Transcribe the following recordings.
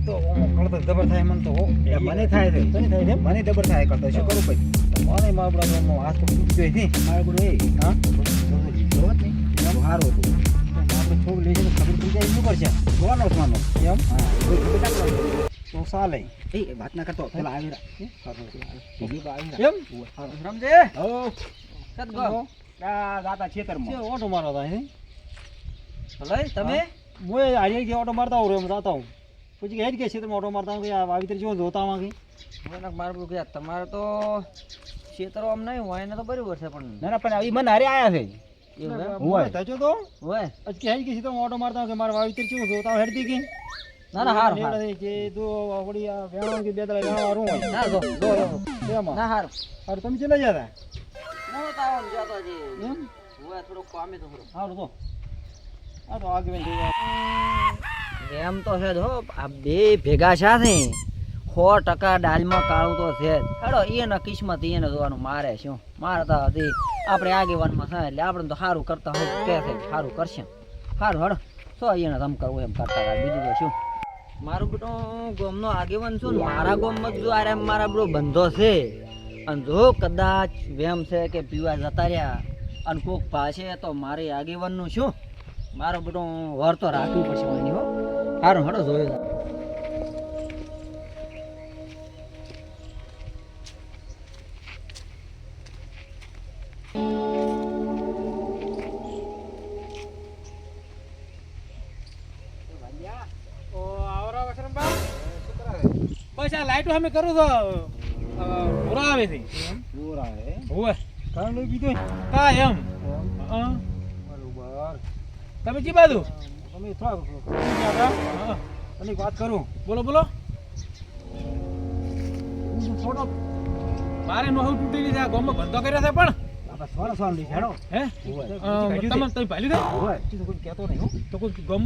તો કળતર જબર થાય મને તો મને થાય છે તને થાય છે? મને ડબર થાય કરતો શું કરું પછી મને મારા આપણા હાથ તો તૂટી ગઈ છે મારે બધું એ હા જોવો જ નહીં એમ સારું હતું આપણે થોડું લઈ જઈને ખબર પડી જાય શું કરશે જ માનો એમ ના તો ચાલે એ વાત ના કરતો પેલા આવી રહ્યા એમ સમજે હો. સદગો ઓટો તમે હું એ હારી કે ઓટો મારતા હું એમ જાતા હું પછી હેડ કે ક્ષેત્રમાં ઓટો મારતા હું કે આ વાવીતર જેવો જોતા હું કે મને મારે પેલું કે તમારે તો ખેતરો આમ નહીં હોય ને તો બરાબર છે પણ ના ના પણ એ મને હારે આયા છે એવું એમ? હોય. થજો તો હોય આજ કે હેડ કે ક્ષેત્રમાં ઓટો મારતા હું કે મારા વાવીતર જેવો જોતા હું હેડતી કે ના ના હારું હારું. નેવડા કે તો વળી આ વેણો કે બે દાડા વેણો હારું હોય ના જો જો એમાં ના હારું હારું તમે ચલા જતા હું તો આમ જતો હજી. એમ હોય થોડુંક કામે તો ખરું. હારું તો આ તો આગળ થઈ જાય એમ તો છે હો, આ બે ભેગા ને સો ટકા ડાલમાં કાળું તો છે જ. હેડો એને કિસ્મત એને જોવાનું મારે શું? મારે તો હતી આપણે આગેવાનમાં થાય એટલે આપણે તો સારું કરતા હોય, કે છે સારું કરશે. સારું હેડો. તો એને તમ કરવું એમ કરતા હતા બીજું તો શું? મારું બેટો ગોમનો આગેવાન છું ને મારા ગોમમાં જો આરે મારા બધો બંધો છે. અને જો કદાચ વેમ છે કે પીવા જતા રહ્યા અને કોક પાસે તો મારે આગેવાનનું શું? મારો બેટો વર તો રાખવું પડશે એની હો. સારું હડો જોયું ઓ આવરા વસરંબા બસ આ લાઈટો અમે કરું તો પૂરા આવે છે. પૂરા આવે હોવે કારણ લઈ બીજો કા એમ? હા. તમે કી બાજુ? તમે થોડા હા. અને વાત કરું. બોલો બોલો. થોડો મારે નોહું તૂટી લીધા ગોમો ધંધો કર્યો છે પણ.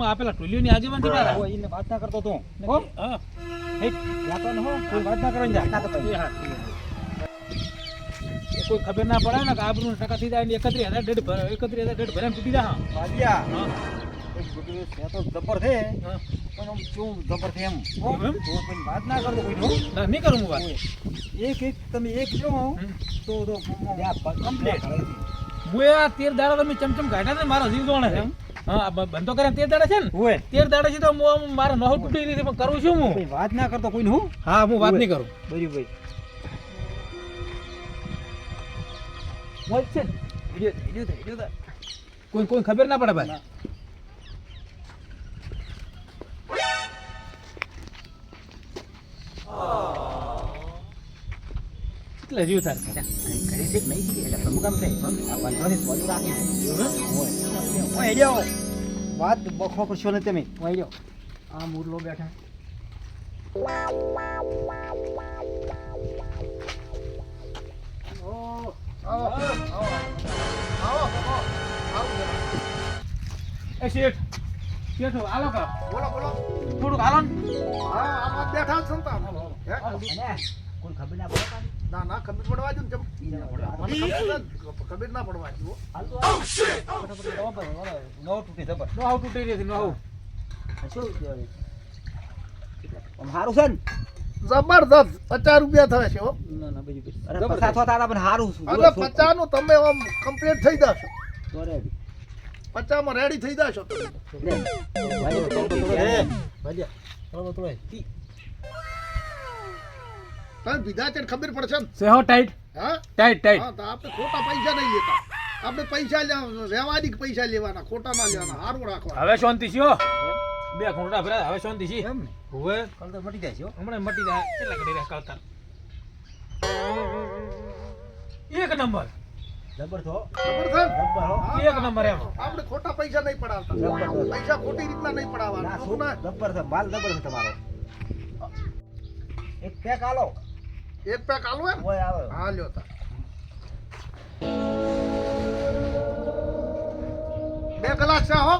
આપેલા ટોલીઓની ની એને વાત ના કરતો તું. હો. હે. કહેતો ન હો વાત ના કરો જા કોઈ ખબર ના પડે ને કે આબરૂ ટકા થઈ જાય ને એકત્રીસ હજાર ડેઢ ભરે એકત્રીસ હજાર ડેઢ ભરે એમ તૂટી જાય હા. એક છોકરી છે તો જબર છે પણ આમ શું જબર છે એમ? એમ? કોઈ વાત ના કરતો કોઈ ના, નહીં કરું હું વાત. એક એક તમે એક જો. તો તો કમ્પ્લીટ હું આ તેર દાડા તમે ચમચમ કાઢ્યા ને મારો જીવ જોણે છે. હા બંધો કરે તેર દાડા છે ને? હોય તેર દાડા છે તો હું મારે નહોર તૂટી રીતે પણ કરું છું હું? વાત ના કરતો કોઈ હું હા હું વાત નહીં કરું. બરી ભાઈ મોજ છે કોઈ કોઈ ખબર ના પડે ભાઈ. એટલે જીવ ઘરે છે. નહીં એટલે પ્રમુખ આમ છે વાંધોની રાખી જાઓ વાત બખો કરશો ને તમે. ઓય જાઓ આ મુરલો બેઠા. એ શેઠ શેઠ હાલો કા બોલો બોલો થોડુંક હાલો ને. હા આમાં બેઠા જ સંતા હે? અને કોઈ ખબર ના પડે. ના ના ખબર પડવા દો ને ના ખબર છે, ના પડવા આવ. પર, ઓલો નવો તૂટી જબર. નો તૂટી રહી છે નો આવું આ શું કહેવાય? છે ને? જબરદસ્ત પચાસ રૂપિયા થાય છે હો. ના ના બીજું કઈ અરે પચાસ થતા હતા પણ હારું છે. અને પચાસનું તમે આમ કમ્પ્લીટ થઈ જશો. પચાસમાં રેડી થઈ જશો તમે. બીજા છે ખબર પડશે ને? સેહો ટાઈટ હા? ટાઈટ ટાઈટ હા તો આપણે ખોટા પૈસા નહીં લેતા. આપણે પૈસા લેવા વ્યવહારિક પૈસા લેવાના ખોટા ના લેવાના સારું રાખવા હવે શાંતિ છે બે ઘૂંટડા ભરા હવે શાંતિ છે એમ? હવે કલતર મટી જાય છે હમણાં મટી જાય કેટલા ઘડી રહ્યા કલતર એક નંબર જબર હો. એક નંબર એમ આપણે ખોટા પૈસા નહીં પડાવતા પૈસા ખોટી રીતના નહીં પડાવવાના શું? શું ના જબર છે. માલ જબર છે તમારો. એક પેક આલો. એક પેક આલો એમ ઓય આવે. હા લ્યો તા બે કલાક છે હો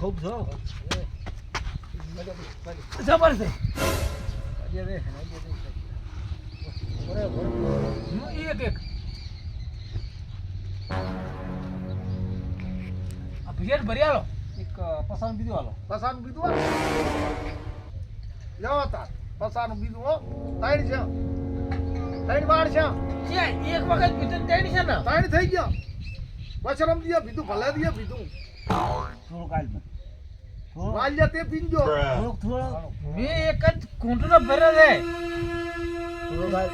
ખૂબ છો. જબર છે અજય રે, અજય રે. બરાબર. એક. એક ભેટ ભરી આલો. એક પસંદ બીજું હાલો પસાનું બીજું હો? લ્યો તાર. પસાનું બીજું હો. ત્રણ છે. ત્રણ વાર છે. છે એક વખત ભીતર તેડી છે ને. ત્રણ થઈ ગયા. વચરમ દિયા બીજું ભલે દિયા બીજું વાલ્યા તે પીંજો. થોડુંક થોડુંક. બે એક જ ઘૂંટડો ભર્યો છે. થોડુંક હાલ.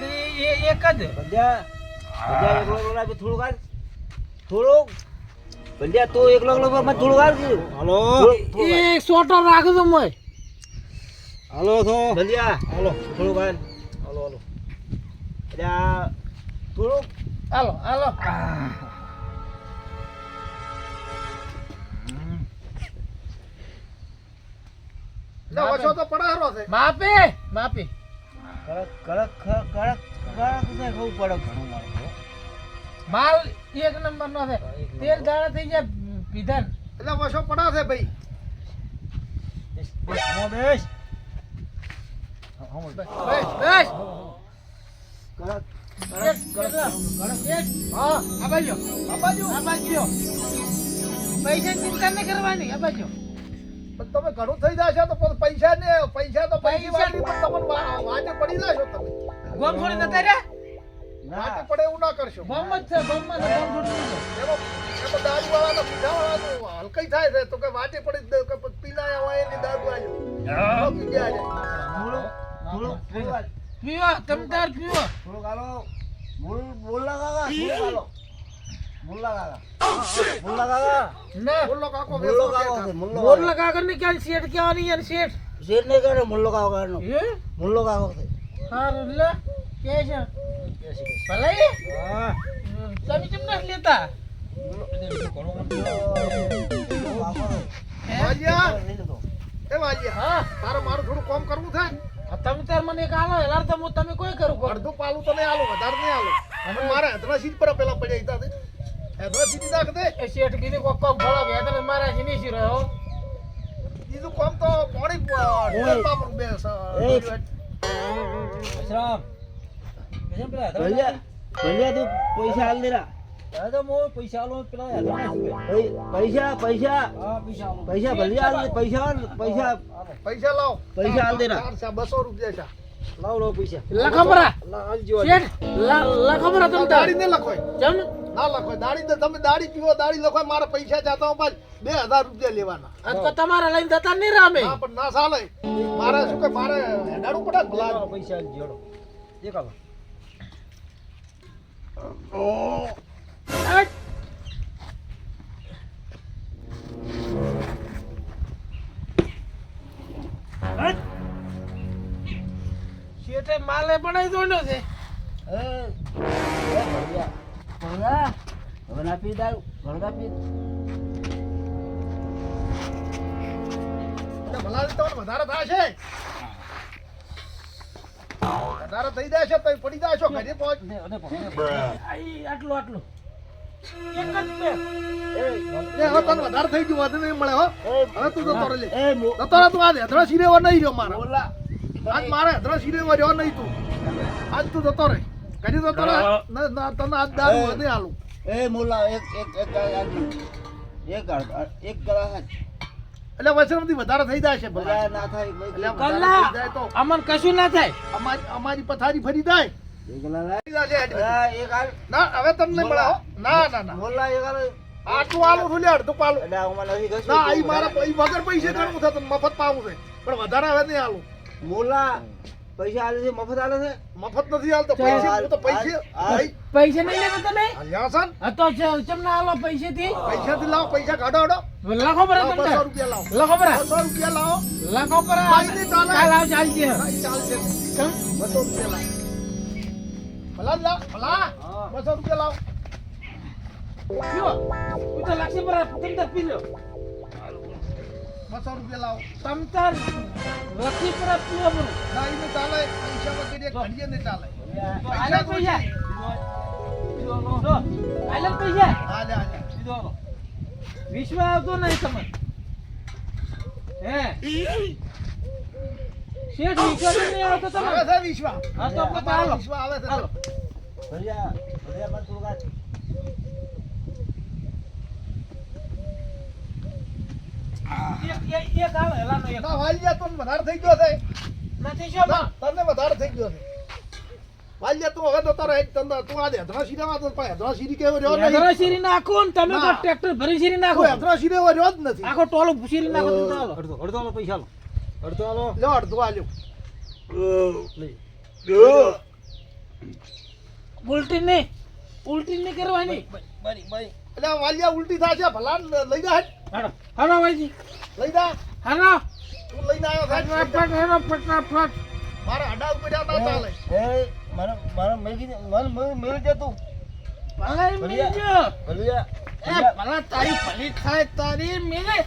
કે એ એક જ. બંધ્યા બંધ્યા એકલો એકલો થોડુંક હાલ થોડુંક. બંધ્યા તો એકલો એકલો પર થોડુંક હાલ. કીધું હાલો એ સોટો રાખો તો મોય. હાલો તો. બંધ્યા હાલો થોડુંક હાલ હાલો. હાલો એટલે થોડુંક. હાલો હાલો. વચો તો પડારો છે. માપે માપે. કડક કડક કડક કડક ને બહુ કડક ઘણું માલ એક નંબર નો છે તેલ દાડા થઈ જાય પીધન. એટલે ઓછો પડા છે ભાઈ. બેસ, બેસ, હમો બેસ. કડક કરવાની. પણ તમે ઘણું થઈ જશે તો પૈસા ને પૈસા તો પૈસા વાળી પણ તમને વાંચે પડી જશો તમે. ગોમ છોડી જતા રહ્યા? વાટે પડે એવું ના કરશો. ગોમ જ છે ગોમમાં ગોમ છોડી એમાં દારૂ વાળા પીધા વાળા તો હલકઈ થાય છે તો કે વાટે પડી જ દે કે પીલાયા હોય એની દારૂ આવ્યો પી ગયા છે. થોડુંક હાલ. પીવો. તમ તાર પીવો. બોલ લગાવા કાકા ના બોલો કાકો મુલ્લો વેસો તમે કેમ ના? લેતા મુલ્લો કાકો છે. વાલિયા? લઈ લેતો. એ વાલિયા હા. તારે મારું થોડું કોમ કરવું થાય આ તમે તાર મને એક આલો હેલાર તો તમે કોઈ કરું અડધું પાલું તને આલો વધારે નહીં આલો. મારે હદરા સીટ પર પેલા પડ્યા સીટ નાખ દે. એ શેઠ કીધું કોક ફળો બે તમે મારા છે નહીં રહ્યો બીજું કામ તો પાણી ઢોળ પાપડ બે એ. વિશ્રામ. ભૈયા, તું પૈસા હાલ દેરા. પૈસા પૈસા પૈસા. હાલ પૈસા પૈસા પૈસા લાવો. પૈસા હાલ દેરા. બસો રૂપિયા છે. લાવ લાવ પૈસા. લખમરા લા, હાલજો હાલ. શેઠ તમે તાર દાડી ને લખોય. ચમ? ના લખોય. દાડી ને તમે દાડી પીવો દાડી લખોય. મારા પૈસા જાતા હું પાછ બે હજાર રૂપિયા લેવાના. તો તમારા લઈને જતા નહીં રામે ના પણ ના ચાલે. મારે શું કે મારે હેડાડું પડે ભલા? પૈસા જોડો. દેખાડો. માલે બનાવી દોડ્યો છે. પી પી. ભલા વધારે થશે વધારે થઈ જાય છે તમે પડી જાય છો ઘરે પહોંચ. આટલું આટલું. વધારે થઈ ગયું વાંધો નહીં મળે હો. હવે તું જતો લે જતો તું આજ હેદરા સિરેવા નહીં રહ્યો મારા. આજ મારે હેદરા સિરેવા રહ્યો નહીં તું. આજ તું જતો રહે. ઘરે જતો રહે? ના ના તને આજ દારૂ વધે આલું. એ મોલા એક એક એક એક એક ગ્લાસ એટલે વચનથી વધારે થઈ જાય છે ભલા. ના થાય તો અમન કશું ના થાય. અમારી અમારી પથારી ફરી જાય. ના હવે તમને મળાવો ના ના ના. મોલા એક આટલું આલું છું લે અડધું પાલું. નથી. ના અહીં મારા વગર પૈસે ગણવું થતું મફત પાવું છે. પણ વધારે હવે નહીં આલું. મોલા પૈસા આલે છે મફત આલે છે? મફત નથી આલતો પૈસા તો પૈસે પૈસા નહીં લેતો તમે? હાલ્યા છે ને? હા તો ચમ ના આલો પૈસે થી પૈસાથી લાવો પૈસા કાઢો હડો. લખો પર લાવો, તમે બસો રૂપિયા લાવો. લખો પર બસો રૂપિયા લાવો. લખો પર કાલ આવ ઈ ચાલશે ચમ. બસો રૂપિયા લાવો. ભલા ભલા. હા. રૂપિયા લાવો. પીવો તું તો લક્ષી પર તમ તાર પી લો બસો રૂપિયા લાવો. તમ તાર લક્ષી પર ના ચાલે. પૈસા વગેરે ઘડીએ ચાલે. તો આલે પૈસા. તો આલે પૈસા. વિશ્વ આવતો નહીં તમને. હે? શેઠ વિશ્વ નહીં આવતો આવે તમે છે વિશ્વા. હા તો આપણે અમારો હાલો વિશ્વા આવે છે. હાલો. ભલિયા ભલિયા બાદ થોડુંક આ એક- હાલો, હેલાનો એક. ના વાલિયા તો વધારે થઈ ગયો છે નથી શું ના તને વધારે થઈ ગયો છે વાલિયા તું હવે તો તારે એક તંદા તું આ હેદરા શીરામાં તો પણ હેદરા શીરી કેવો રહ્યો હેદરો નહીં શીરી નાખો ને તમે તો. ટ્રેક્ટર ભરી શીરી નાખો હેદરા શીરે એવો રહ્યો જ નથી આખો ટોલો શીરી નાખો તો ચાલો. અડધો અડધો આલો પૈસા આલો અડધો આલો લ્યો અડધું આલ્યું ઉલટી થાય ભલા લઈ જા હેડ. હાલો હાલો ભાઈજી લઈ જા હરો તું લઈને આવ્યો ફટાફટ હરો ફટાફટ મારે અડા ઉપર ના ચાલે એ મારે મારે મેગી મન મને મેળ દે તું ભલાઈ ભલિયા. મેલજો. ભલિયા એ ભલા તારી ભલી થાય તારી મેલે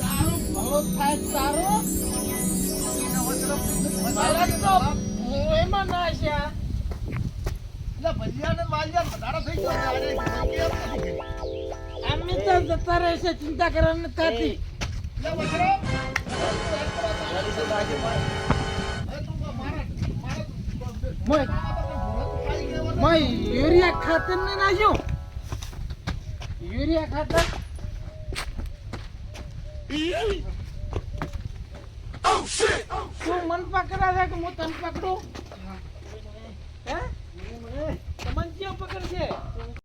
તારું ભલો થાય તો. એટલે ભલિયા ને છે? અમે તો જતા રહેશે ચિંતા કરવાની નથી યુરિયા ખાતર ને નાખ્યું. યુરિયા ખાતર. તું મન પકડા છે કે હું તને પકડું? હે તમને ક્યાં પકડશે